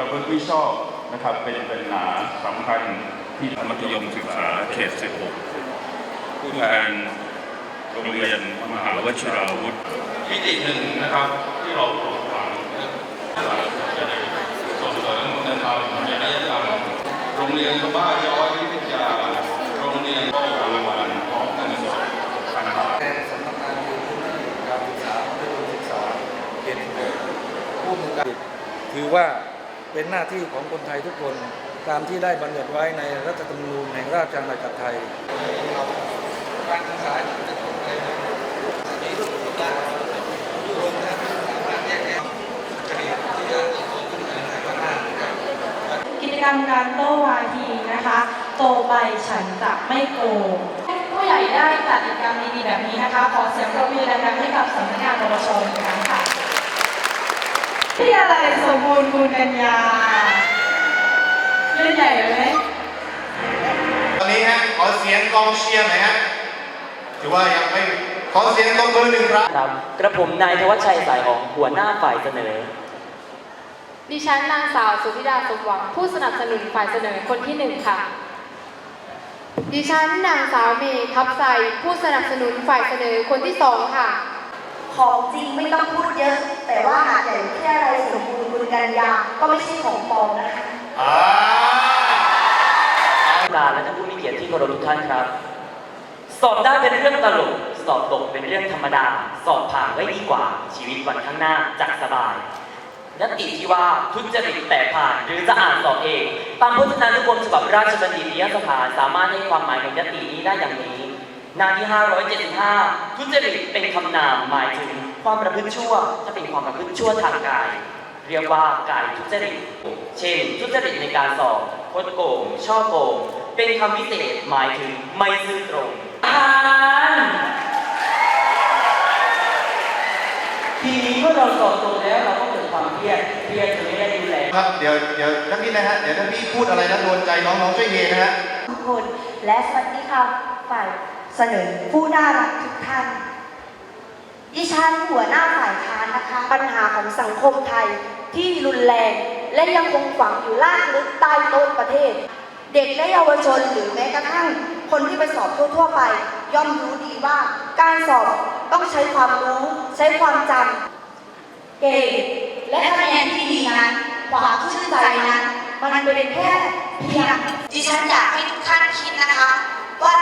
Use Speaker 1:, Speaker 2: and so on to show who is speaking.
Speaker 1: ประพฤติมิชอบนะครับเป็นเป็นหนาสำคัญที่มัธยมศึกษาเขต 16 ผู้แทนโรงเรียนมหาวชิราวุธมิติหนึ่งนะครับที่เราปลูกฝังจะได้ส่งเสริมคุณธรรมจริยธรรมโรงเรียนบ้านย้อยวิทยาโรงเรียนก็รางวัลพร้อมเงินสดพันบาท
Speaker 2: แทนสำนักงานอยู่ที่การศึกษามัธยมศึกษาเขตหนึ่งผู้มีการถือว่า เป็นหน้าที่ของคนไทยทุกคนตามที่ได้บัญญัติไว้ในรัฐธรรมนูญแห่งราชอาณาจักรไทยการศึกษาจะต้องไปมีรูปแบบทุกคนนะสามารถแยกแยะจริตที่จะ
Speaker 3: กิจกรรมการโต้วาทีนะคะ โตไปฉันจะไม่โกงผู้ใหญ่ได้จัดกิจกรรมดีๆแบบนี้นะคะ ขอเสียงปรบมือดังๆให้กับสำนักงานปปชอีกครั้งค่ะ พี่อะไรสมบูรณ์บุญกัญญาเล่นใหญ่เลยไหม
Speaker 4: ตอนนี้ฮะขอเสียงกองเชียร์หน่อยฮะถือว่ายังไม่ขอเสียงตบมือหนึ่งครั้ง
Speaker 5: ครับ กระผมนายธวัชชัยสายของหัวหน้าฝ่ายเสนอ
Speaker 6: ดิฉันนางสาวสุธิดาสมหวังผู้สนับสนุนฝ่ายเสนอคนที่หนึ่งค่ะ ดิฉันนางสาวเมย์ทับใสผู้สนับสนุนฝ่ายเสนอคนที่สองค่ะ
Speaker 7: ของจริงไม่ต้องพูดเยอะ รณ์บุญกัญญาก็ไม่ใช่ของปลอมนะคะ
Speaker 4: อ่า
Speaker 5: การและท่านผู้มีเกียรติที่เคารพทุกท่านครับ สอบได้เป็นเรื่องตลก สอบตกเป็นเรื่องธรรมดา สอบผ่านไว้ดีกว่า ชีวิตวันข้างหน้าจะสบายยติที่ว่าทุจริตแต่ผ่านหรือจะอ่านสอบเอง ตามพจนานุกรมฉบับราชบัณฑิตยสถานสามารถให้ความหมายของยตินี้ได้อย่างนี้หน้าที่ 575 ทุจริตเป็นคำนามหมายถึงความประพฤติชั่ว ถ้าเป็นความประพฤติชั่วทางกาย เรียกว่ากายทุจริต เช่น ทุจริตในการสอบคดโกง ช่อโกง เป็นคำวิเศษหมายถึงไม่ซื่อตรงอ่านทีนี้เมื่อเราสอบตรงแล้วเราก็เกิดความเครียดเครียดจนไม่ได้ดูแล
Speaker 4: ครับ เดี๋ยวเดี๋ยวท่านพี่นะฮะ เดี๋ยวท่านพี่พูดอะไรนะโดนใจน้องๆช่วยเฮนะฮะ
Speaker 7: ทุกคนและสวัสดีค่ะฝ่ายเสนอผู้น่ารักทุกท่าน ดิฉันหัวหน้าฝ่ายค้านนะคะ ปัญหาของสังคมไทยที่รุนแรง และยังคงฝังอยู่ลากลึกใต้ต้นประเทศ เด็กและเยาวชนหรือแม้กระทั่ง คนที่ไปสอบทั่ว ๆ ไป ย่อมรู้ดีว่าการสอบต้องใช้ความรู้ใช้ความจำเก่งและคะแนนที่ดีนั้นความชื่นใจนั้นมันเป็นแค่เพียงดิฉันอยากให้ทุกท่านคิดนะคะ ว่า